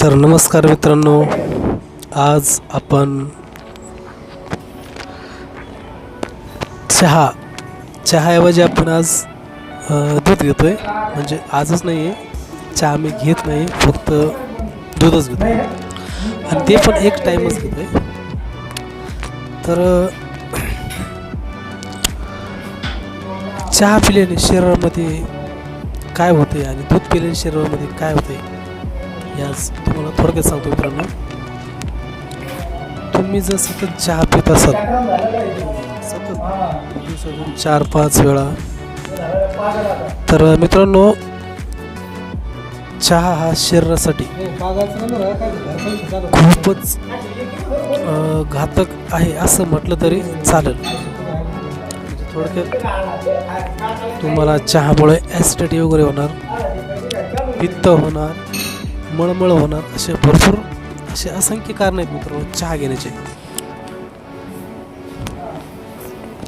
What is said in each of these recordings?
तर नमस्कार मित्रांनो आज आपण चहा चहाऐवजी आपण आज दूध दूध घेतोय. म्हणजे आजच नाही आहे चहा मी घेत नाही फक्त दूधच घेतो आणि ते पण एक टाईमच घेतोय. तर चहा पिल्याने शरीरामध्ये काय होते आणि दूध पिल्याने शरीरामध्ये काय होते याच तुम्हाला थोडक्यात सांगतो मित्रांनो. तुम्ही जर सतत चहा पित असाल सतत दिवसातून चार पाच वेळा तर मित्रांनो चहा हा शरीरासाठी खूपच घातक आहे असं म्हटलं तरी चालेल. थोडक्यात तुम्हाला चहामुळे ॲसिडिटी वगैरे होणार पित्त होणार मळमळ होणार असे भरपूर असे असंख्य कारण आहेत मित्रांनो चहा घेण्याचे.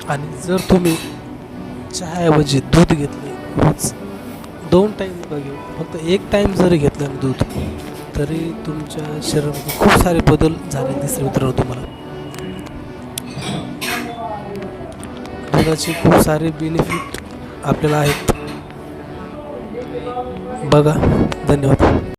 आणि जर तुम्ही चहाऐवजी दूध घेतले रोज दोन टाईम नका घेऊ फक्त एक टाईम जरी घेतलं दूध तरी तुमच्या शरीरामध्ये खूप सारे बदल झाले दिसले मित्रांनो तुम्हाला. दुधाचे खूप सारे बेनिफिट आपल्याला आहेत. बघा धन्यवाद.